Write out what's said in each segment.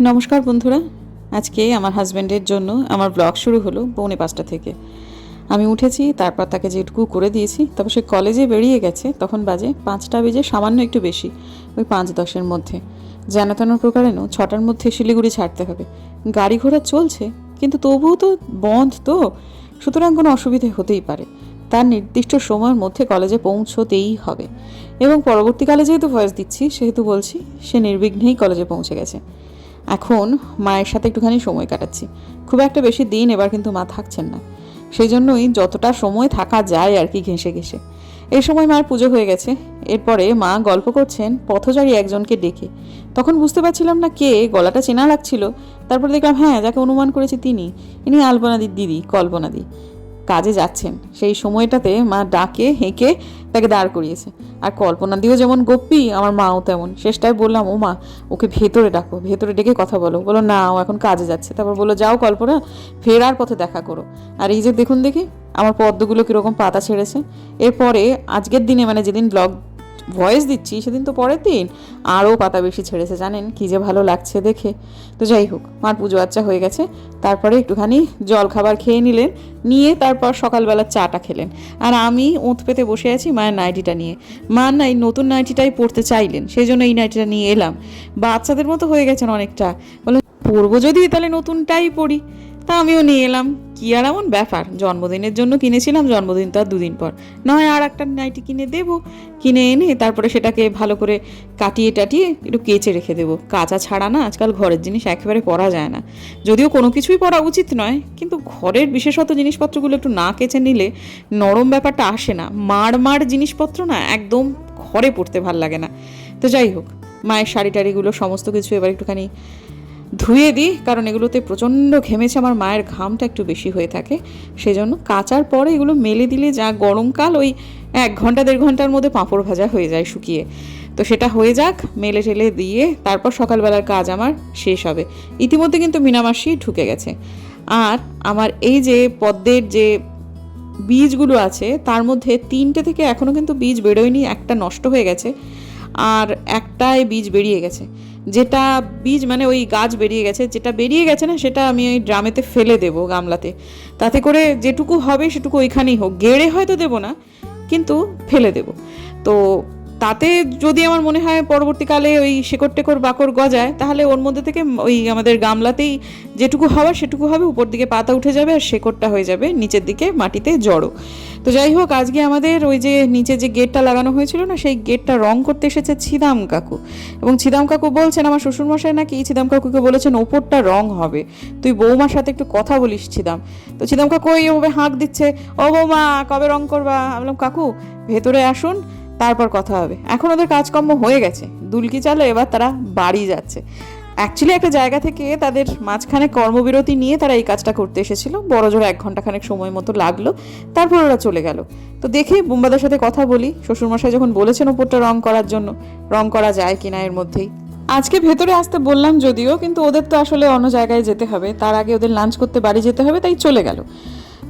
নমস্কার বন্ধুরা। আজকে আমার হাজব্যান্ডের জন্য আমার ব্লগ শুরু হলো পৌনে পাঁচটা থেকে। আমি উঠেছি, তারপর তাকে যেটুকু করে দিয়েছি, তারপর সে কলেজে বেরিয়ে গেছে, তখন বাজে পাঁচটা বেজে সামান্য একটু বেশি, ওই পাঁচ দশের মধ্যে। যেন তেন প্রকারেনও ছটার মধ্যে শিলিগুড়ি ছাড়তে হবে। গাড়ি ঘোড়া চলছে, কিন্তু তবুও তো বন্ধ তো, সুতরাং কোনো অসুবিধে হতেই পারে। তার নির্দিষ্ট সময়ের মধ্যে কলেজে পৌঁছতেই হবে। এবং পরবর্তীকালে যেহেতু ভয়েস দিচ্ছি, সেহেতু বলছি, সে নির্বিঘ্নেই কলেজে পৌঁছে গেছে। এখন মায়ের সাথে একটুখানি সময় কাটাচ্ছি। খুব একটা বেশি দিন এবার কিন্তু মা থাকছেন না। সেই জন্যই যতটা সময় থাকা যায় আর কি ঘেঁষে ঘেঁষে। এই সময় মায়ের পুজো হয়ে গেছে। এরপরে মা গল্প করছেন পথচারী একজনকে ডেকে। তখন বুঝতে পারছিলাম না কে, গলাটা চেনা লাগছিল। তারপর দেখলাম হ্যাঁ যাকে অনুমান করেছি তিনি। ইনি আলপনাদির দিদি, কল্পনাদি। কাজে যাচ্ছেন। সেই সময়টাতে মা ডাকে, হেঁকে তাকে দাঁড় করিয়েছে। আর কল্পনা দিও যেমন গোপী, আমার মাও তেমন। শেষটায় বললাম ও মা ওকে ভেতরে ডাকো, ভেতরে ডেকে কথা বলো। বলো না, ও এখন কাজে যাচ্ছে। তারপর বলো যাও কল্পনা, ফেরার পথে দেখা করো। আর এই যে দেখুন দেখি, আমার পদ্মগুলো কীরকম পাতা ছেড়েছে। এরপরে, আজকের দিনে মানে যেদিন ব্লগ ভয়েস দিচ্ছি, সেদিন তো পরের দিন। আরও পাতা বেশি ছেড়েছে, জানেন? কী যে ভালো লাগছে দেখে। তো যাই হোক, মার পুজো আচ্চা হয়ে গেছে। তারপরে একটুখানি জল খাবার খেয়ে নিলেন, নিয়ে তারপর সকালবেলা চাটা খেলেন। আর আমি ওঁত পেতে বসে আছি মায়ের নাইটিটা নিয়ে। মা না এই নতুন নাইটিটাই পড়তে চাইলেন সেই জন্য এই নাইটিটা নিয়ে এলাম। বাচ্চাদের মতো হয়ে গেছেন অনেকটা। বললাম পরবো যদি, তাহলে নতুনটাই পড়ি তা আমিও নিয়ে এলাম। কি আর এমন ব্যাপার? জন্মদিনের জন্য কিনেছিলাম, জন্মদিন তো আর দুদিন পর। নয় আর একটা নাইটি কিনে দেবো। কিনে এনে তারপরে সেটাকে ভালো করে কাটিয়ে টাটিয়ে একটু কেচে রেখে দেবো। কাঁচা ছাড়া না আজকাল ঘরের জিনিস একেবারে পরা যায় না। যদিও কোনো কিছুই পরা উচিত নয়, কিন্তু ঘরের বিশেষত জিনিসপত্রগুলো একটু না কেচে নিলে নরম ব্যাপারটা আসে না। মার মার জিনিসপত্র না একদম ঘরে পড়তে ভালো লাগে না। তো যাই হোক, মায়ের শাড়ি টাড়িগুলো সমস্ত কিছু এবার একটুখানি ধুয়ে দিই, কারণ এগুলোতে প্রচণ্ড ঘেমেছে, আমার মায়ের ঘামটা একটু বেশি হয়ে থাকে। সেজন্য কাচার পরে এগুলো মেলে দিলে যা গরমকাল ওই এক ঘণ্টা, দেড় ঘণ্টার মধ্যে পাঁপড় ভাজা হয়ে যায় শুকিয়ে। তো সেটা হয়ে যাক, মেলে টেলে দিয়ে তারপর সকালবেলার কাজ আমার শেষ হবে। ইতিমধ্যে কিন্তু মিনামাসি ঢুকে গেছে। আর আমার এই যে পদ্মের যে বীজগুলো আছে, তার মধ্যে তিনটে থেকে এখনও কিন্তু বীজ বেরোয়নি, একটা নষ্ট হয়ে গেছে, আর একটাই বীজ বেরিয়ে গেছে। যেটা বীজ মানে ওই গাছ বেরিয়ে গেছে, যেটা বেরিয়ে গেছে না, সেটা আমি ওই ড্রামেতে ফেলে দেবো গামলাতে। তাতে করে যেটুকু হবে সেটুকু ওইখানেই হোক। গেড়ে হয়তো দেবো না, কিন্তু ফেলে দেবো। তো তাতে যদি আমার মনে হয় পরবর্তীকালে ওই শেকড় টেকড় বাকড় গজায়, তাহলে ওর মধ্যে থেকে ওই আমাদের গামলাতেই যেটুকু হওয়ার সেটুকু হবে, উপর দিকে পাতা উঠে যাবে আর শেকড়টা হয়ে যাবে নিচের দিকে মাটিতে জড়ো। তো যাই হোক, আজকে আমাদের ওই যে নিচে যে গেটটা লাগানো হয়েছিল না, সেই গেটটা রং করতে এসেছে ছিদাম কাকু। এবং ছিদাম কাকু বলছেন, আমার শ্বশুরমশাই নাকি ছিদাম কাকুকে বলেছেন ওপরটা রং হবে। তুই বৌমার সাথে একটু কথা বলিস ছিদাম। তো ছিদাম কাকু এইভাবে হাঁক দিচ্ছে, ও বৌমা, কবে রং করবা? আমি বললাম, কাকু, ভেতরে আসুন তারপর কথা হবে। এখন ওদের কাজকর্ম হয়ে গেছে। দুলকি চালে, এবার তারা বাড়ি যাচ্ছে। অ্যাকচুয়ালি একটা জায়গা থেকে তাদের মাঝখানে কর্মবিরতি নিয়ে তারা এই কাজটা করতে এসেছিল। বড় জোর এক ঘণ্টা খানেক সময় মতো লাগল। তারপর ওরা চলে গেল। তো দেখি বুম্বাদের সাথে কথা বলি। শ্বশুরমশাই যখন বলেছেন ওপরটা রং করার জন্য, রং করা যায় কিনা এর মধ্যেই। আজকে ভেতরে আসতে বললাম যদিও, কিন্তু ওদের তো আসলে অন্য জায়গায় যেতে হবে। তার আগে ওদের লাঞ্চ করতে বাড়ি যেতে হবে, তাই চলে গেল।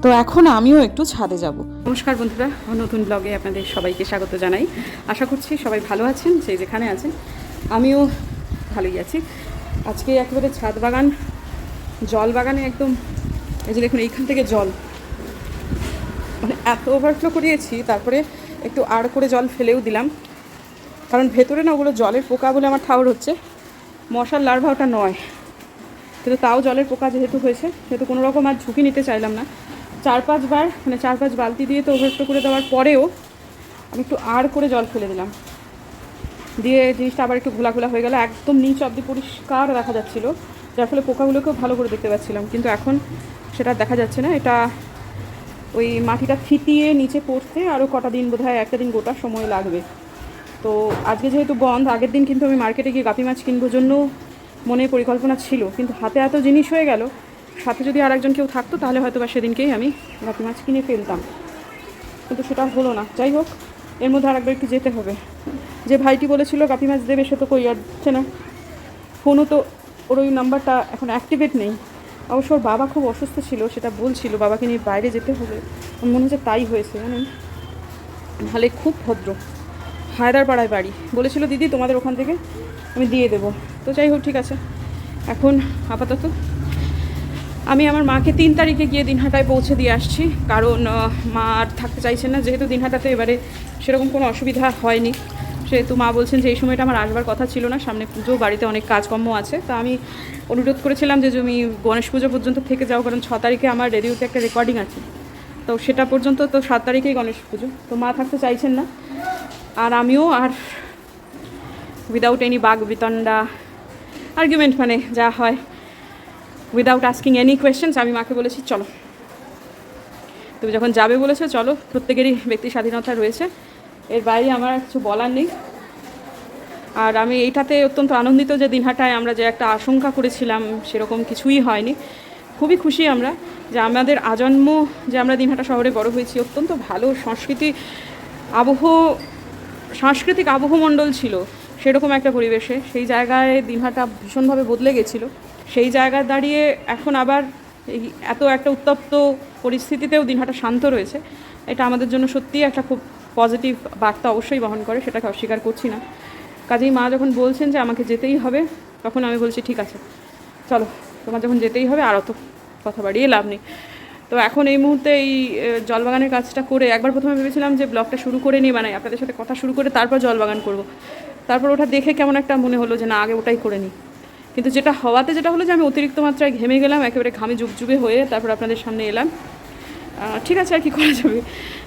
তো এখন আমিও একটু ছাদে যাব। নমস্কার বন্ধুরা, নতুন ব্লগে আপনাদের সবাইকে স্বাগত জানাই। আশা করছি সবাই ভালো আছেন, যে যেখানে আছেন। আমিও ভালোই আছি। আজকে একেবারে ছাদ বাগান, জল বাগানে একদম, এই যে দেখুন, এইখান থেকে জল। মানে এত ওভারফ্লো করিয়েছি, তারপরে একটু আড় করে জল ফেলেও দিলাম। কারণ ভেতরে না ওগুলো জলের পোকা বলে আমার ঠাউর হচ্ছে। মশার লার্ভা ওটা নয়। কিন্তু তাও জলের পোকা যেহেতু হয়েছে, সেহেতু কোনো রকম আর ঝুঁকি নিতে চাইলাম না। চার পাঁচবার মানে চার পাঁচ বালতি দিয়ে তো ওভারফ্লো করে দেওয়ার পরেও আমি একটু আড় করে জল ফেলে দিলাম। দিয়ে জিনিসটা আবার একটু ঘোলা ঘোলা হয়ে গেল, একদম নিচ অব্দি পরিষ্কার দেখা যাচ্ছিল। যার ফলে পোকাগুলোকেও ভালো করে দেখতে পাচ্ছিলাম। কিন্তু এখন সেটা দেখা যাচ্ছে না। এটা ওই মাটিটা থিতিয়ে নিচে পড়তে আরও কটা দিন বোধ হয় একটা দিন গোটা সময় লাগবে। তো আজকে যেহেতু বন্ধ, আগের দিন কিন্তু আমি মার্কেটে গিয়ে গাপি মাছ কিনবো জন্য মনে পরিকল্পনা ছিল। কিন্তু হাতে এত জিনিস হয়ে গেল সাথে যদি আরেকজন কেউ থাকতো, তাহলে হয়তো বা সেদিনকেই আমি গাপি মাছ কিনে ফেলতাম। কিন্তু সেটা হলো না। যাই হোক, এর মধ্যে আরেকবার একটু যেতে হবে। যে ভাইটি বলেছিল গাপি মাছ দেবে, সে তো কই আসছে না। ফোনও তো ওর ওই নাম্বারটা এখন অ্যাক্টিভেট নেই। অবশ্য ওর বাবা খুব অসুস্থ ছিল, সেটা বলছিল। বাবাকে নিয়ে বাইরে যেতে হবে। মনে হচ্ছে তাই হয়েছে, জানেন? নাহলে খুব ভদ্র। হায়দারপাড়ায় বাড়ি। বলেছিল, দিদি, তোমাদের ওখান থেকে আমি দিয়ে দেবো। তো যাই হোক, ঠিক আছে। এখন আপাতত আমি আমার মাকে তিন তারিখে গিয়ে দিনহাটায় পৌঁছে দিয়ে আসছি। কারণ মা আর থাকতে চাইছেন না। যেহেতু দিনহাটাতে এবারে সেরকম কোনো অসুবিধা হয়নি। সেহেতু মা বলছেন যে, এই সময়টা আমার আসবার কথা ছিল না। সামনে পুজো, বাড়িতে অনেক কাজকর্ম আছে। তা আমি অনুরোধ করেছিলাম যে, তুমি গণেশ পুজো পর্যন্ত থেকে যাও, কারণ ছ তারিখে আমার রেডিওতে একটা রেকর্ডিং আছে। তো সেটা পর্যন্ত তো সাত তারিখেই গণেশ পুজো। তো মা থাকতে চাইছেন না। আর আমিও আর উইদাউট এনি বাঘ, বিতণ্ডা আর্গুমেন্ট মানে যা হয় উইদাউট আস্কিং এনি কোয়েশ্চেন্স আমি মাকে বলেছি, চলো। তুমি যখন যাবে বলেছ, চলো। প্রত্যেকেরই ব্যক্তি স্বাধীনতা রয়েছে। এর বাইরে আমার কিছু বলার নেই। আর আমি এইটাতে অত্যন্ত আনন্দিত যে দিনহাটায় আমরা যে একটা আশঙ্কা করেছিলাম, সেরকম কিছুই হয়নি। খুবই খুশি আমরা যে আমাদের আজন্ম যে আমরা দিনহাটা শহরে বড় হয়েছি, অত্যন্ত ভালো সংস্কৃতি আবহ, সাংস্কৃতিক আবহমণ্ডল ছিল। সেরকম একটা পরিবেশে সেই জায়গায় দিনহাটা ভীষণভাবে বদলে গেছিল। সেই জায়গায় দাঁড়িয়ে এখন আবার এই এত একটা উত্তপ্ত পরিস্থিতিতেও দিনহাটা শান্ত রয়েছে। এটা আমাদের জন্য সত্যিই একটা খুব পজিটিভ বার্তা অবশ্যই বহন করে, সেটাকে অস্বীকার করছি না। কাজেই মা যখন বলছেন যে আমাকে যেতেই হবে, তখন আমি বলছি, ঠিক আছে, চলো, তোমার যখন যেতেই হবে, আর অত কথা বাড়িয়ে লাভ নেই। তো এখন এই মুহূর্তে এই জলবাগানের কাজটা করে একবার প্রথমে ভেবেছিলাম যে ব্লগটা শুরু করে নিই মানে আপনাদের সাথে কথা শুরু করে তারপর জলবাগান করব। তারপর ওটা দেখে কেমন একটা মনে হলো যে না, আগে ওটাই করে নিই। কিন্তু যেটা হওয়াতে যেটা হলো যে আমি অতিরিক্ত মাত্রায় ঘেমে গেলাম, একেবারে ঘামে যুগযুগে হয়ে তারপর আপনাদের সামনে এলাম। ঠিক আছে, আর কি করা যাবে?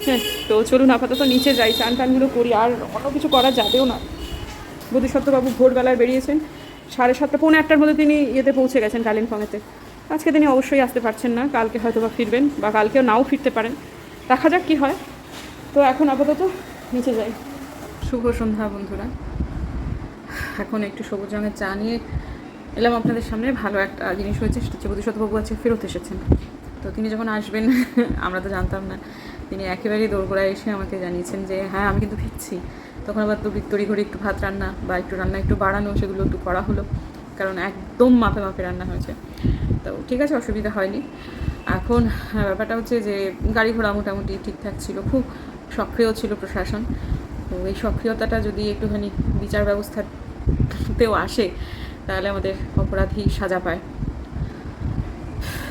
হ্যাঁ তো চলুন আপাতত নিচে যাই, চান টানগুলো করি, আর অন্য কিছু করা যাবেও না। বোধিসত্ত্ববাবু ভোরবেলায় বেরিয়েছেন, সাড়ে সাতটা, পৌনে আটটার মধ্যে তিনি ইয়েতে পৌঁছে গেছেন কালিম্পংয়েতে। আজকে তিনি অবশ্যই আসতে পারছেন না, কালকে হয়তো বা ফিরবেন, বা কালকেও নাও ফিরতে পারেন। দেখা যাক কী হয়। তো এখন আপাতত নিচে যাই। শুভ সন্ধ্যা বন্ধুরা। এখন একটু সবুজ রঙের চা নিয়ে এলাম আপনাদের সামনে, ভালো একটা জিনিস হয়েছে, সেটা হচ্ছে বোধিসত্ত্ববাবু আছে ফেরত এসেছেন। তো তিনি যখন আসবেন, আমরা তো জানতাম না, তিনি একেবারেই দোরগোড়ায় এসে আমাকে জানিয়েছেন যে হ্যাঁ আমি কিন্তু ফিরছি। তখন আবার তো ঘড়ি একটু ভাত রান্না বা একটু রান্না, একটু বাড়ানো, সেগুলো একটু করা হলো, কারণ একদম মাপে মাপে রান্না হয়েছে। তো ঠিক আছে, অসুবিধা হয়নি। এখন ব্যাপারটা হচ্ছে যে, গাড়ি ঘোড়া মোটামুটি ঠিকঠাক ছিল, খুব সক্রিয় ছিল প্রশাসন। তো এই সক্রিয়তাটা যদি একটুখানি বিচার ব্যবস্থাতেও আসে তাহলে আমাদের অপরাধী সাজা পায়।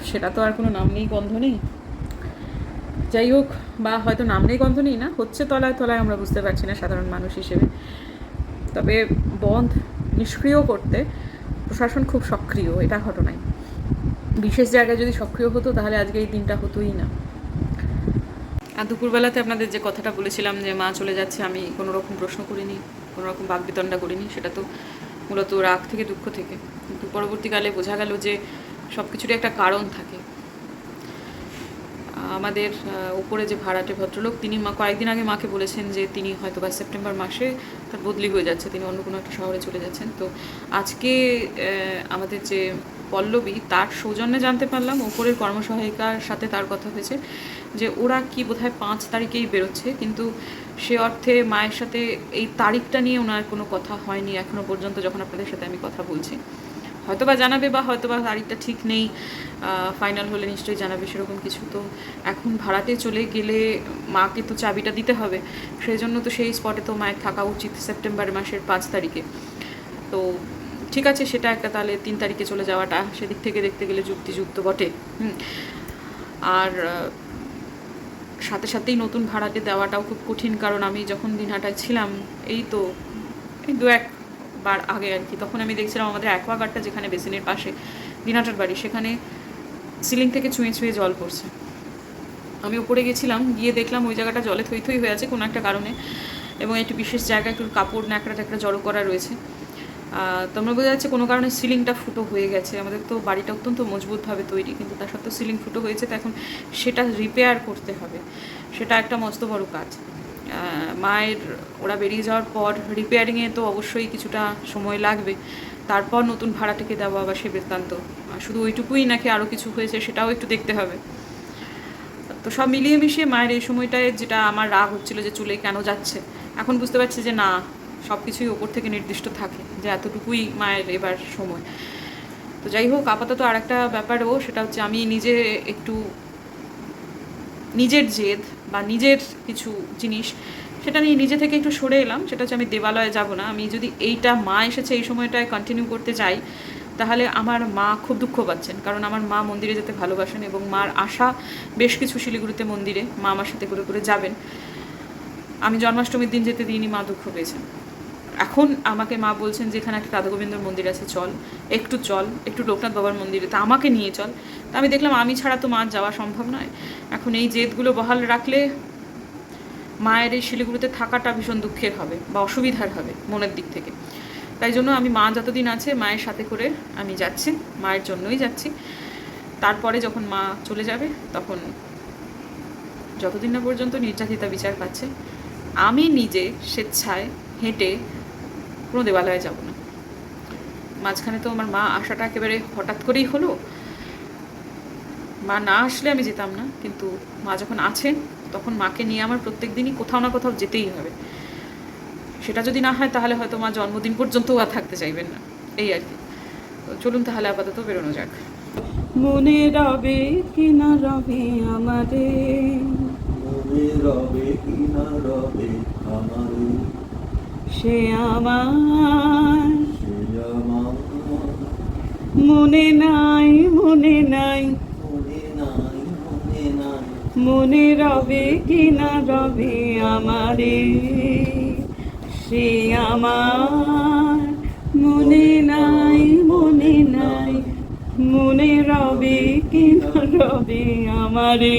সেটা তো আর কোনো নাম নেই, গন্ধ নেই। যাই হোক, বা হয়তো নাম নেই, গন্ধ নেই না, হচ্ছে তলায় তলায় আমরা বুঝতে পারছি না সাধারণ মানুষ হিসেবে। তবে বন্ধ নিষ্ক্রিয় করতে প্রশাসন খুব সক্রিয়, এটা ঘটনায় বিশেষ জায়গায় যদি সক্রিয় হতো, তাহলে আজকে এই দিনটা হতোই না। আর দুপুরবেলাতে আপনাদের যে কথাটা বলেছিলাম যে মা চলে যাচ্ছে, আমি কোনো রকম প্রশ্ন করিনি কোনো রকম বাকবিতণ্ডা করিনি, সেটা তো মূলত রাগ থেকে, দুঃখ থেকে। কিন্তু পরবর্তীকালে বোঝা গেল যে সব কিছুরই একটা কারণ থাকে। আমাদের উপরে যে ভাড়াটে ভদ্রলোক, তিনি মা, কয়েকদিন আগে মাকে বলেছেন যে তিনি হয়তো বা সেপ্টেম্বর মাসে তার বদলি হয়ে যাচ্ছে, তিনি অন্য কোনো একটা শহরে চলে যাচ্ছেন। তো আজকে আমাদের যে পল্লবী, তার সৌজন্যে জানতে পারলাম উপরের কর্মসহায়িকার সাথে তার কথা হয়েছে যে ওরা কি বোধহয় পাঁচ তারিখেই বেরোচ্ছে, কিন্তু সে অর্থে মায়ের সাথে এই তারিখটা নিয়ে ওনার কোনো কথা হয়নি, এখনও পর্যন্ত যখন আপনাদের সাথে আমি কথা বলছি। হয়তোবা জানাবে বা হয়তোবা তারিখটা ঠিক নেই ফাইনাল হলে নিশ্চয়ই জানাবে সেরকম কিছু। তো এখন ভাড়াতে চলে গেলে মাকে তো চাবিটা দিতে হবে সেই জন্য তো সেই স্পটে তো মায়ের থাকা উচিত সেপ্টেম্বর মাসের পাঁচ তারিখে। তো ঠিক আছে, সেটা একটা তাহলে তিন তারিখে চলে যাওয়াটা, সেদিক থেকে দেখতে গেলে যুক্তিযুক্ত বটে। হুম। আর সাথে সাথেই নতুন ভাড়াতে দেওয়াটাও খুব কঠিন, কারণ আমি যখন দিনহাটায় ছিলাম, এই তো, এই দু এক বার আগে আর কি। তখন আমি দেখছিলাম আমাদের অ্যাকোয়াগার্ডটা যেখানে বেসিনের পাশে, দিনাটার বাড়ি, সেখানে সিলিং থেকে ছুঁয়ে ছুঁয়ে জল পড়ছে। আমি উপরে গেছিলাম, গিয়ে দেখলাম ওই জায়গাটা জলে থই থই হয়ে আছে কোনো একটা কারণে এবং একটু বিশেষ জায়গায় একটু কাপড় ন্যাকড়া ট্যাকড়া জড়ো করা রয়েছে। তোমরা বোঝা যাচ্ছে কোনো কারণে সিলিংটা ফুটো হয়ে গেছে। আমাদের তো বাড়িটা অত্যন্ত মজবুতভাবে তৈরি, কিন্তু তার সত্ত্বেও সিলিং ফুটো হয়েছে, তো এখন সেটা রিপেয়ার করতে হবে। সেটা একটা মস্ত বড় কাজ। মায়ের, ওরা বেরিয়ে যাওয়ার পর রিপেয়ারিংয়ে তো অবশ্যই কিছুটা সময় লাগবে। তারপর নতুন ভাড়াটাকে দেওয়া বা সে বৃত্তান্ত। শুধু ওইটুকুই নাকি আরও কিছু হয়েছে সেটাও একটু দেখতে হবে। তো সব মিলিয়ে মিশিয়ে মায়ের এই সময়টায় যেটা আমার রাগ হচ্ছিল যে চুলে কেন যাচ্ছে, এখন বুঝতে পারছি যে না সব কিছুই ওপর থেকে নির্দিষ্ট থাকে যে এতটুকুই মায়ের এবার সময়। তো যাই হোক, আপাতত আর একটা ব্যাপারও, সেটা হচ্ছে আমি নিজে একটু নিজের জেদ বা নিজের কিছু জিনিস, সেটা নিয়ে নিজে থেকে একটু সরে এলাম। সেটা হচ্ছে আমি দেবালয়ে যাব না। আমি যদি এইটা মা এসেছে এই সময়টায় কন্টিনিউ করতে যাই, তাহলে আমার মা খুব দুঃখ পাচ্ছেন। কারণ আমার মা মন্দিরে যেতে ভালোবাসেন এবং মার আশা বেশ কিছু শিলিগুড়িতে মন্দিরে মা আমার সাথে করে করে যাবেন। আমি জন্মাষ্টমীর দিন যেতে দিইনি, মা দুঃখ পেয়েছেন। এখন আমাকে মা বলছেন যে, এখানে একটা রাধাগোবিন্দর মন্দির আছে, চল। একটু চল, একটু লোকনাথ বাবার মন্দিরে। তা আমাকে নিয়ে চল। তা আমি দেখলাম, আমি ছাড়া তো মা যাওয়া সম্ভব নয়। এখন এই জেদগুলো বহাল রাখলে মায়ের এই শিলিগুড়িতে থাকাটা ভীষণ দুঃখের হবে বা অসুবিধার হবে মনের দিক থেকে। তাই জন্য আমি মা যতদিন আছে, মায়ের সাথে করে আমি যাচ্ছি, মায়ের জন্যই যাচ্ছি। তারপরে যখন মা চলে যাবে, তখন যতদিন না পর্যন্ত নির্যাতিতা বিচার পাচ্ছে, আমি নিজে স্বেচ্ছায় হেঁটে কোনো দেবালয়ে যাব না। মাঝখানে তো আমার মা আসাটা একেবারে হঠাৎ করেই হলো। মা না আসলে আমি যেতাম না কিন্তু মা যখন আছেন তখন মাকে নিয়ে আমার প্রত্যেক দিনই কোথাও না কোথাও যেতেই হবে। সেটা যদি না হয় তাহলে হয়তো মা জন্মদিন পর্যন্তও আর থাকতে চাইবেন না। এই আর কি। তো চলুন তাহলে আপাতত বেরোনো যাক। মনে রবে কি না রবে আমাদের। মনে রবে কি না রবে আমার সে আমার মনে নাই মনে নাই। মনে রবে কি না রবে আমারে। সে আমার মনে নাই মনে নাই। মনে রবে কি না রবে আমারে।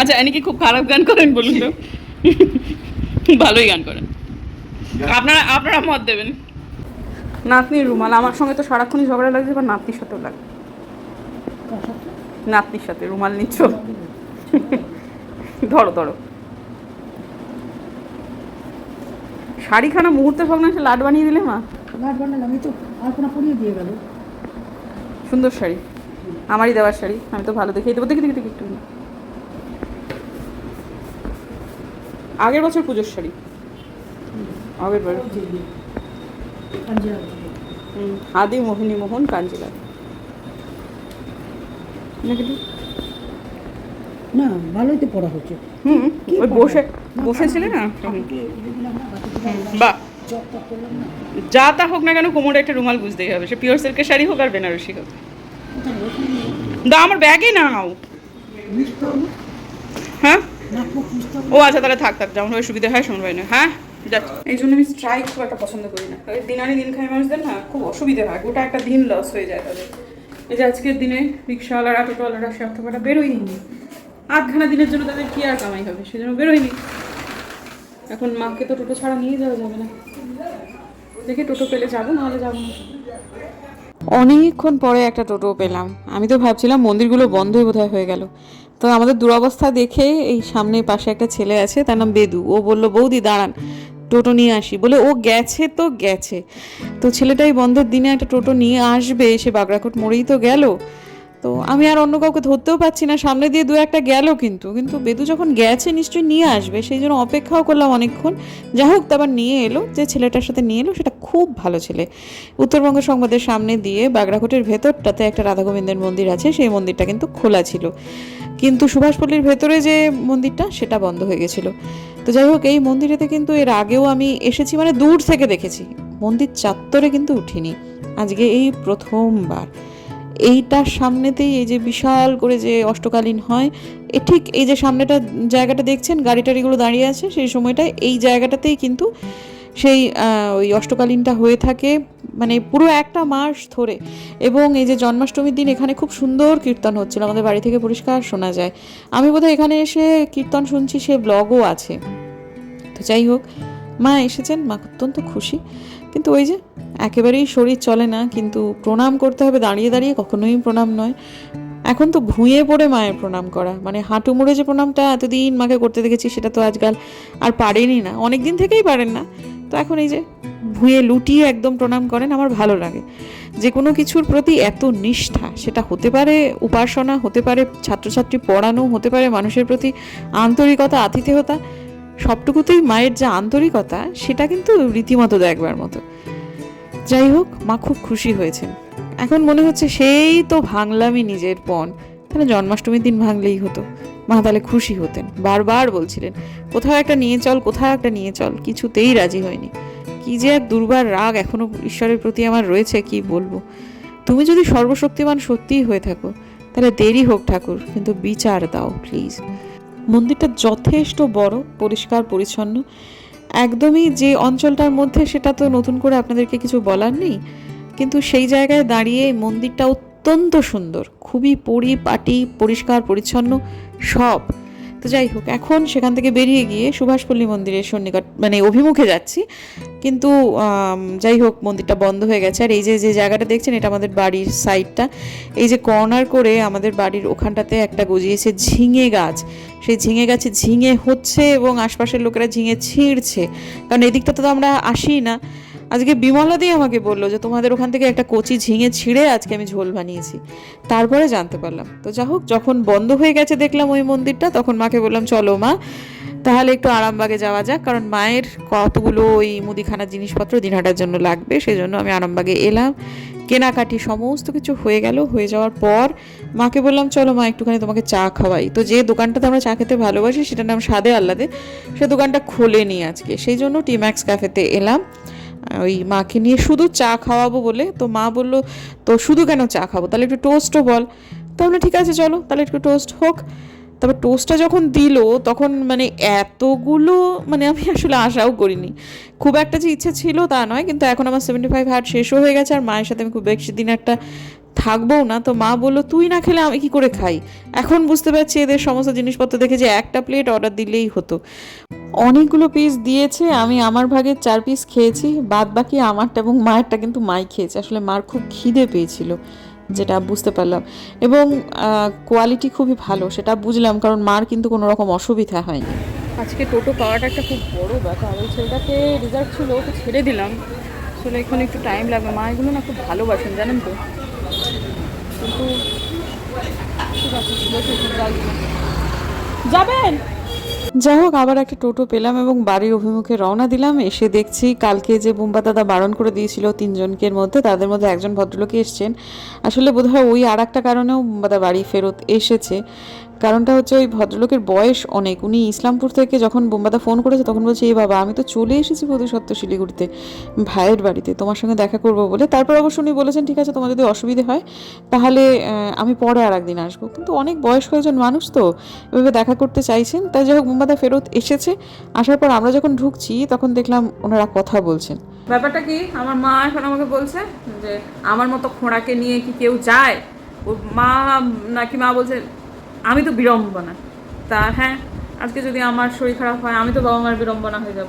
আচ্ছা এনি কি খুব খারাপ গান করেন বলুন তো। ভালোই গান করেন। আপনারা আপনারা মত দেবেন? নাতনির রুমাল আমার সঙ্গে তো সারাক্ষণই ঝগড়া লাগছে বা নাতনির সাথেও লাগে নাতনির সাথে রুমাল নিচ্ছ? ধরো ধরো। শাড়িখানা মুহূর্তে ভগ্নাংশে লাট বানিয়ে দিলে মা? লাট বানালাম এই তো আলপনা পরিয়ে দিয়ে গেল। সুন্দর শাড়ি। আমারই দেওয়ার শাড়ি আমি তো ভালো দেখে দেবো দেখি দেখি দেখি একটু। আগের বছর পুজোর শাড়ি। আগের বার আদি মোহিনী মোহন কাঞ্জিলা দেখি তো। না ভালোই তো পড়া হচ্ছে। হুম ওই বসে বসেছিলে না? না। যা তা হোক না কেন কোমরে একটা রুমাল বুঝতেই হবে। সে পিওর সিল্কের শাড়ি হোক আর বেনারসি হোক। দা আমার ব্যাগে নাও। হ্যাঁ? ও আচ্ছা তাহলে থাক থাক যেমন হয় সুবিধা হয় শুনবাই না। হ্যাঁ? এই জন্য আমি স্ট্রাইক খুব একটা পছন্দ করি না। ওই দিন আনি দিন খাই মানুষদের না খুব অসুবিধা হয়। গোটা একটা দিন লস হয়ে যায় তাদের। এই যে আজকের দিনে রিক্সাওয়ালারা টোটোওয়ালারা সে অর্থকটা বেরোয়নি আধখানা দিনের জন্য তাদের কি আর কামাই হবে? সেজন্য বেরোয়নি এখন মাকে তো টোটো ছাড়া নিয়ে যাওয়া যাবে না। দেখে টোটো পেলে যাব নাহলে যাব না। অনেকক্ষণ পরে একটা টোটো পেলাম। আমি তো ভাবছিলাম মন্দিরগুলো বন্ধই বোধহয় হয়ে গেল। তো আমাদের দুরবস্থা দেখে এই সামনে পাশে একটা ছেলে আছে, তার নাম বেদু। ও বলল, বৌদি, দাঁড়ান, টোটো নিয়ে আসি। বলে, ও গেছে তো গেছে। তো ছেলেটাই বন্ধের দিনে একটা টোটো নিয়ে আসবে, সে বাগড়াকোট মোড়েই তো গেল। তো আমি আর অন্য কাউকে ধরতেও পারছি না। সামনে দিয়ে দু একটা গেল কিন্তু। কিন্তু বেদু যখন গেছে নিশ্চয়ই নিয়ে আসবে। সেই জন্য অপেক্ষাও করলাম অনেকক্ষণ। যাই হোক, তারপর নিয়ে এলো। যে ছেলেটার সাথে নিয়ে এলো, সেটা খুব ভালো ছেলে। উত্তরবঙ্গ সংবাদের সামনে দিয়ে বাগড়াকোটের ভেতরটাতে একটা রাধা গোবিন্দের মন্দির আছে। সেই মন্দিরটা কিন্তু খোলা ছিল। কিন্তু সুভাষপল্লির ভেতরে যে মন্দিরটা, সেটা বন্ধ হয়ে গেছিল। তো যাই হোক, এই মন্দিরেতে কিন্তু এর আগেও আমি এসেছি মানে দূর থেকে দেখেছি। মন্দির চাত্তরে কিন্তু উঠিনি। আজকে এই প্রথমবার। এইটার সামনেতেই এই যে বিশাল করে যে অষ্টকালীন হয়, এ ঠিক এই যে সামনেটা জায়গাটা দেখছেন গাড়ি টাড়িগুলো দাঁড়িয়ে আছে, সেই সময়টায় এই জায়গাটাতেই কিন্তু সেই ওই অষ্টকালীনটা হয়ে থাকে মানে পুরো একটা মাস ধরে। এবং এই যে জন্মাষ্টমীর দিন এখানে খুব সুন্দর কীর্তন হচ্ছিল, আমাদের বাড়ি থেকে পরিষ্কার শোনা যায়। আমি বোধহয় এখানে এসে কীর্তন শুনছি, সে ব্লগও আছে। তো যাই হোক, মা এসেছেন, মা অত্যন্ত খুশি। কিন্তু ওই যে একেবারেই শরীর চলে না, কিন্তু প্রণাম করতে হবে, দাঁড়িয়ে দাঁড়িয়ে কখনোই প্রণাম নয়। এখন তো ভুঁয়ে পড়ে মায়ের প্রণাম করা মানে হাঁটু মুড়ে যে প্রণামটা এতদিন মাকে করতে দেখেছি, সেটা তো আজকাল আর পারেনি না অনেক দিন থেকেই পারেন না। তো এখন এই যে ভুঁয়ে লুটিয়ে একদম প্রণাম করেন, আমার ভালো লাগে। যে কোনো কিছুর প্রতি এত নিষ্ঠা, সেটা হতে পারে উপাসনা, হতে পারে ছাত্রছাত্রী পড়ানো, হতে পারে মানুষের প্রতি আন্তরিকতা, আতিথেয়তা সবটুকুতেই মায়ের যে আন্তরিকতা, সেটা কিন্তু রীতিমতো দেখবার মতো। যাই হোক, মা খুব খুশি হয়েছেন। এখন মনে হচ্ছে সেই তো ভাঙলামই নিজের পণ। তাহলে জন্মাষ্টমীর দিন ভাঙলেই হতো। মা তাহলে খুশি হতেন। বারবার বলছিলেন, কোথাও একটা নিয়ে চল, কোথাও একটা নিয়ে চল। কিছুতেই রাজি হয়নি। কি যে এক দুর্বার রাগ এখনও ঈশ্বরের প্রতি আমার রয়েছে, কি বলব? তুমি যদি সর্বশক্তিমান সত্যিই হয়ে থাকো, তাহলে দেরি হোক ঠাকুর, কিন্তু বিচার দাও প্লিজ মন্দিরটা যথেষ্ট বড়, পরিষ্কার, পরিচ্ছন্ন। একদমই যে অঞ্চলটার মধ্যে সেটা তো নতুন করে আপনাদেরকে কিছু বলার নেই। কিন্তু সেই জায়গায় দাঁড়িয়ে মন্দিরটা অত্যন্ত সুন্দর, খুবই পরিপাটি, পরিষ্কার, পরিচ্ছন্ন, সব। তো যাই হোক, এখন সেখান থেকে বেরিয়ে গিয়ে সুভাষপল্লী মন্দিরের সন্নিকট মানে অভিমুখে যাচ্ছি। কিন্তু যাই হোক, মন্দিরটা বন্ধ হয়ে গেছে। আর এই যে যে জায়গাটা দেখছেন, এটা আমাদের বাড়ির সাইডটা এই যে কর্নার করে আমাদের বাড়ির ওখানটাতে একটা গজিয়েছে ঝিঙে গাছ। সেই ঝিঙে গাছে ঝিঙে হচ্ছে এবং আশপাশের লোকেরা ঝিঙে ছিঁড়ছে। কারণ এদিকটাতে তো আমরা আসি না। আজকে বিমলা দিয়ে আমাকে বলল যে তোমাদের ওখান থেকে একটা কচি ঝিঙে ছিঁড়ে আজকে আমি ঝোল বানিয়েছি। তারপরে জানতে পারলাম। তো যা হোক, যখন বন্ধ হয়ে গেছে দেখলাম ওই মন্দিরটা, তখন মাকে বললাম, চলো মা, তাহলে একটু আরামবাগে যাওয়া যাক, কারণ মায়ের কতগুলো ওই মুদিখানার জিনিসপত্র দিনহাটার জন্য লাগবে সেই জন্য আমি আরামবাগে এলাম। কেনাকাটি সমস্ত কিছু হয়ে গেল। হয়ে যাওয়ার পর মাকে বললাম, চলো মা, একটুখানি তোমাকে চা খাওয়াই। তো যে দোকানটাতে আমরা চা খেতে ভালোবাসি, সেটার নাম সাদে আল্লাদে, সে দোকানটা খোলেনি আজকে। সেই জন্য টিম্যাক্স ক্যাফেতে এলাম। ওই মাকে নিয়ে শুধু চা খাওয়াবো বলে। তো মা বলল, তো শুধু কেন চা খাব? তাহলে একটু টোস্টও বল। তো আমরা ঠিক আছে, চলো, তাহলে একটু টোস্ট হোক। তারপর টোস্টটা যখন দিল, তখন মানে এতগুলো মানে আমি আসলে আশাও করিনি। খুব একটা যে ইচ্ছে ছিল তা নয়, কিন্তু এখন আমার সেভেন্টি ফাইভ হার্ট শেষও হয়ে গেছে, আর মায়ের সাথে আমি খুব বেশি দিন একটা থাকব না, তো মা বলল, তুই না খেলে আমি কি করে খাই? এখন বুঝতে পারছি এদের সমস্ত জিনিসপত্র দেখে যে একটা প্লেট অর্ডার দিলেই হতো। অনেকগুলো পিস দিয়েছে, আমি আমার ভাগের চার পিস খেয়েছি, বাদ বাকি আমারটা এবং মায়েরটা কিন্তু মাই খেয়েছে। আসলে মার খুব খিদে পেয়েছিল, যেটা বুঝতে পারলাম। এবং কোয়ালিটি খুবই ভালো, সেটা বুঝলাম, কারণ মার কিন্তু কোনো রকম অসুবিধা হয়নি। আজকে টোটো পাওয়াটা একটা খুব বড় ব্যাপার। ওই ছেলেটাকে রিজার্ভ ছিল, ওকে ছেড়ে দিলাম। আসলে এখানে একটু টাইম লাগবে। মা এগুলো না খুব ভালোবাসেন, জানেন তো? কিন্তু ঠিক আছে যাই। যাবেন? যাই হোক, আবার একটা টোটো পেলাম এবং বাড়ির অভিমুখে রওনা দিলাম। এসে দেখছি কালকে যে বুম্বা দাদা বারণ করে দিয়েছিল তিনজনকের মধ্যে, তাদের মধ্যে একজন ভদ্রলোকে এসছেন। আসলে বোধহয় ওই আর একটা কারণেও বুম্বাদা বাড়ি ফেরত এসেছে। কারণটা হচ্ছে ওই ভদ্রলোকের বয়স অনেক। উনি ইসলামপুর থেকে যখন বোম্বাদা ফোন করেছে, তখন বলছে এই বাবা, আমি তো চলে এসেছি বোধসত্ত্ব শিলিগুড়িতে, ভাইয়ের বাড়িতে, তোমার সঙ্গে দেখা করব বলে। তারপর অবশ্য উনি বলেছেন, ঠিক আছে, তোমার যদি অসুবিধে হয়, তাহলে আমি পরে আর একদিন আসব। কিন্তু অনেক বয়স্ক একজন মানুষ তো, এভাবে দেখা করতে চাইছেন। তাই যাই হোক, বোম্বাদা ফেরত এসেছে। আসার পর আমরা যখন ঢুকছি, তখন দেখলাম ওনারা কথা বলছেন। ব্যাপারটা কি? আমার মা এখন আমাকে বলছে যে, আমার মতো খোঁড়াকে নিয়ে কি কেউ যায়? মা নাকি মা বলছে আমি তো বিড়ম্বনা। তা হ্যাঁ আজকে যদি আমার শরীর খারাপ হয়, আমি তো বাবা মার বিড়ম্বনা হয়ে যাব।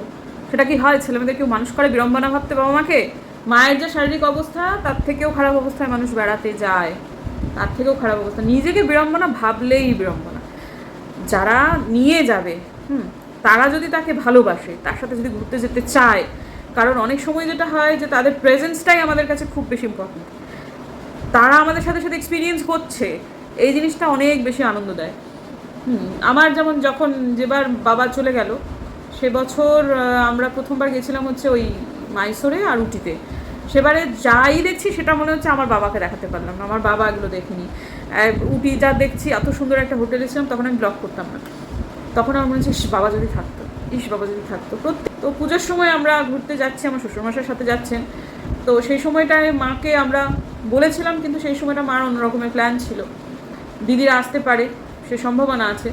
সেটা কি হয়? ছেলেমেয়েদের কেউ মানুষ করে বিড়ম্বনা ভাবতে বাবা মাকে মায়ের যে শারীরিক অবস্থা, তার থেকেও খারাপ অবস্থায় মানুষ বেড়াতে যায়। তার থেকেও খারাপ অবস্থা। নিজেকে বিড়ম্বনা ভাবলেই বিড়ম্বনা। যারা নিয়ে যাবে, হুম, তারা যদি তাকে ভালোবাসে, তার সাথে যদি ঘুরতে যেতে চায়, কারণ অনেক সময় যেটা হয় যে তাদের প্রেজেন্সটাই আমাদের কাছে খুব বেশি ইম্পর্টেন্ট তারা আমাদের সাথে সাথে এক্সপিরিয়েন্স করছে। এই জিনিসটা অনেক বেশি আনন্দ দেয়। হুম, আমার যেমন যখন যেবার বাবা চলে গেল, সে বছর আমরা প্রথমবার গেছিলাম হচ্ছে ওই মাইসোরে আর উটিতে। সেবারে যাই দেখছি, সেটা মনে হচ্ছে আমার বাবাকে দেখাতে পারলাম না, আমার বাবা এগুলো দেখেনি। উটি যা দেখছি, এত সুন্দর একটা হোটেলে ছিলাম, তখন আমি ব্লগ করতাম না। তখন আমার মনে হচ্ছে বাবা যদি থাকতো, ইস, বাবা যদি থাকতো। প্রত্যেক, তো পুজোর সময় আমরা ঘুরতে যাচ্ছি, আমার শ্বশুরমশাইয়ের সাথে যাচ্ছেন। তো সেই সময়টায় মাকে আমরা বলেছিলাম, কিন্তু সেই সময়টা মার অন্যরকমের প্ল্যান ছিল। দিদিরা আসতে পারে, সে সম্ভাবনা আছে।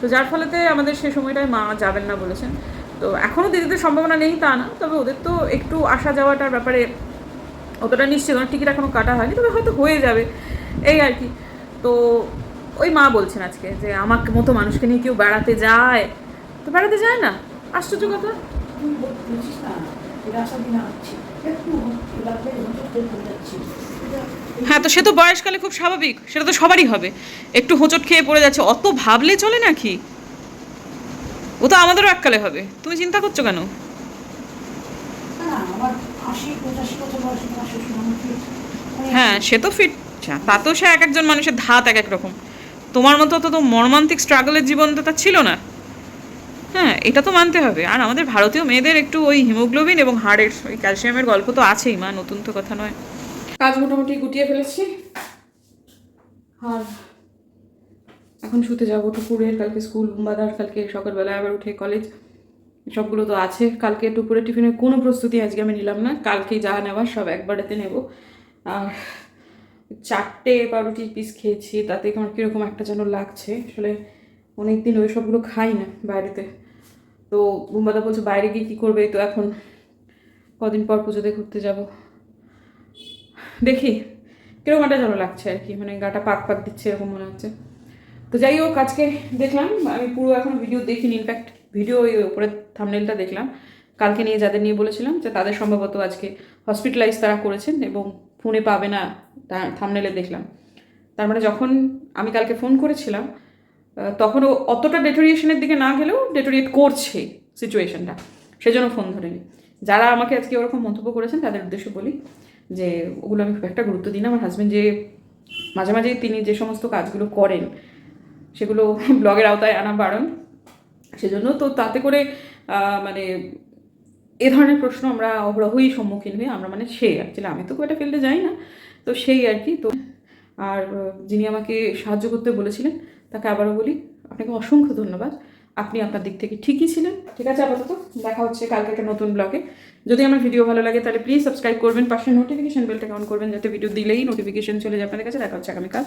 তো যার ফলেতে আমাদের সে সময়টায় মা যাবেন না বলেছেন। তো এখনও দিদিদের সম্ভাবনা নেই তা না, তবে ওদের তো একটু আসা যাওয়াটার ব্যাপারে অতটা নিশ্চিত না টিকিট এখনও কাটা হয়নি, তবে হয়তো হয়ে যাবে, এই আর কি। তো ওই মা বলছেন আজকে যে আমার মতো মানুষকে নিয়ে কেউ বেড়াতে যায়। তো বেড়াতে যায় না? আশ্চর্য কথা। না হ্যাঁ তো সে তো বয়সকালে খুব স্বাভাবিক সেটা তো সবারই হবে। একটু হোঁচট খেয়ে পড়ে যাচ্ছে অত ভাবলে চলে নাকি? ও তো আমাদেরও এককালে হবে। তুমি চিন্তা করছ কেন? না, না, আমার আশি পঁচাশি বছর বয়সে আমার শ্বশুর আমাকে অনেক হ্যাঁ সে তো ফিট তা তো সে এক একজন মানুষের ধাত এক এক রকম। তোমার মতো অত তো মর্মান্তিক স্ট্রাগলের জীবন তো তার ছিল না। হ্যাঁ এটা তো মানতে হবে। আর আমাদের ভারতীয় মেয়েদের একটু ওই হিমোগ্লোবিন এবং হাড়ের ওই ক্যালসিয়ামের গল্প তো আছেই মা নতুন তো কথা নয়। কাজ মোটামুটি গুটিয়ে ফেলেছি। আর এখন শুতে যাব টুকুরের কালকে স্কুল বাদার কালকে সকালবেলায় আবার উঠে কলেজ সবগুলো তো আছে। কালকে দুপুরে টিফিনের কোনো প্রস্তুতি আজকে আমি নিলাম না। কালকে যা নেওয়ার সব একবারেতে নেব। আর চারটে পাউরুটির পিস খেয়েছি, তাতে আমার কীরকম একটা যেন লাগছে। আসলে অনেক দিন ওই সবগুলো খাই না বাইরেতে। তো বুম্বাদা বলছে, বাইরে গিয়ে কী করবে? তো এখন কদিন পর পুজোতে ঘুরতে যাব। দেখি কীরকম একটা যেন লাগছে আর কি। মানে গাটা পাক পাক দিচ্ছে এরকম মনে হচ্ছে। তো যাই হোক আজকে দেখলাম আমি পুরো এখন ভিডিও দেখিনি। ইনফ্যাক্ট ভিডিও ওই উপরে থামনেলটা দেখলাম। কালকে নিয়ে যাদের নিয়ে বলেছিলাম যে তাদের সম্ভবত আজকে হসপিটালাইজ তারা করেছেন এবং ফোনে পাবে না থামনেলে দেখলাম। তার মানে যখন আমি কালকে ফোন করেছিলাম আহ, তখন ও অতটা ডেটোরিয়েশনের দিকে না গেলেও ডেটোরিয়েট করছে সিচুয়েশনটা সেজন্য ফোন ধরেনি। যারা আমাকে আজকে ওরকম মন্তব্য করেছেন তাদের উদ্দেশ্য বলি যে ওগুলো আমি খুব একটা গুরুত্ব দিই না। আমার হাজব্যান্ড যে মাঝে মাঝেই তিনি যে সমস্ত কাজগুলো করেন, সেগুলো ব্লগের আওতায় আনা বারণ। সেজন্য তো তাতে করে মানে এ ধরনের প্রশ্ন আমরা অহরহই সম্মুখীন হই। আমরা মানে সে অ্যাকচুয়ালি আমি তো খুব একটা ফিল্ডে যাই না। তো সেই আর কি। তো আর যিনি আমাকে সাহায্য করতে বলেছিলেন, তাকে আবারও বলি, আপনাকে অসংখ্য ধন্যবাদ। আপনি আপনার দিক থেকে ঠিকই ছিলেন। ঠিক আছে, আপাতত দেখা হচ্ছে কালকে একটা নতুন ব্লগে। যদি আমার ভিডিও ভালো লাগে তাহলে প্লিজ সাবস্ক্রাইব করবেন, পাশে নোটিফিকেশন বেলটা অন করবেন, যাতে ভিডিও দিলেই নোটিফিকেশন চলে যায়। আপনাদের কাছে দেখা হচ্ছে আগামীকাল।